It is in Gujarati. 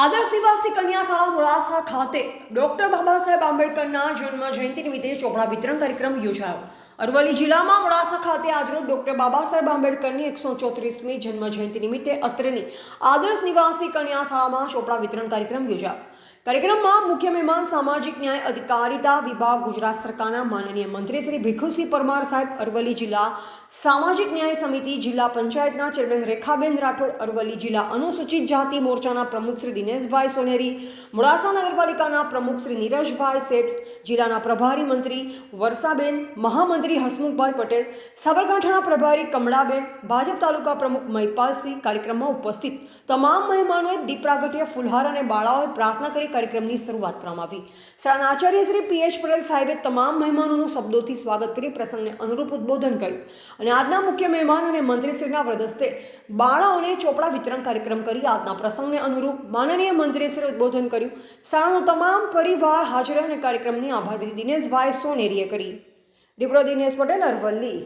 આદર્શ નિવાસી કન્યા શાળા મોડાસા ખાતે ડોક્ટર બાબા સાહેબ આંબેડકરના જન્મ જયંતિ નિમિત્તે ચોપડા વિતરણ કાર્યક્રમ યોજાયો. અરવલ્લી જિલ્લામાં મોડાસા ખાતે આજરોજ ડોક્ટર બાબા સાહેબ આંબેડકરની એકસો ચોત્રીસમી જન્મજયંતિ નિમિત્તે અત્રેની આદર્શ નિવાસી કન્યા શાળામાં ચોપડા વિતરણ કાર્યક્રમ યોજાયો. કાર્યક્રમમાં મુખ્ય મહેમાન સામાજિક ન્યાય અધિકારિતા વિભાગ ગુજરાત સરકારના માનનીય મંત્રી શ્રી ભીખુસિંહ પરમાર સાહેબ, અરવલ્લી જિલ્લા સામાજિક ન્યાય સમિતિ, જિલ્લા પંચાયતના ચેરમેન રેખાબેન રાઠોડ, અરવલ્લી જિલ્લા અનુસૂચિત જાતિ મોરચાના પ્રમુખ શ્રી દિનેશભાઈ સોનેરી, મોડાસા નગરપાલિકાના પ્રમુખ શ્રી નીરજભાઈ શેઠ, જિલ્લાના પ્રભારી મંત્રી વર્ષાબેન મહામંત્રી હસમુખભાઈ પટેલ, સાબરકાંઠાના પ્રભારી કમળાબેન, ભાજપ તાલુકા પ્રમુખ મહિપાલસિંહ કાર્યક્રમમાં ઉપસ્થિત. તમામ મહેમાનોએ દીપ પ્રાગટ્ય, ફુલહાર અને બાળાઓએ પ્રાર્થના કરી કાર્યક્રમની શરૂઆત કરવામાં આવી શાળાના આચાર્ય શ્રી પીએચ પટેલ સાહેબે તમામ મહેમાનોનું શબ્દોથી સ્વાગત કરી પ્રસંગને અનુરૂપ ઉદ્બોધન કર્યું અને આજના મુખ્ય મહેમાન અને મંત્રીશ્રીના વ્રદસ્તે બાળાઓને ચોપડા વિતરણ કાર્યક્રમ કરી આજના પ્રસંગને અનુરૂપ માનનીય મંત્રીશ્રીએ ઉદ્બોધન કર્યું. શાળાનો તમામ પરિવાર હાજર અને કાર્યક્રમની આભાર વિધિ દિનેશભાઈ સોનેરીએ કરી. ડિપ્રો દિનેશ પટેલ અરવલ્લી.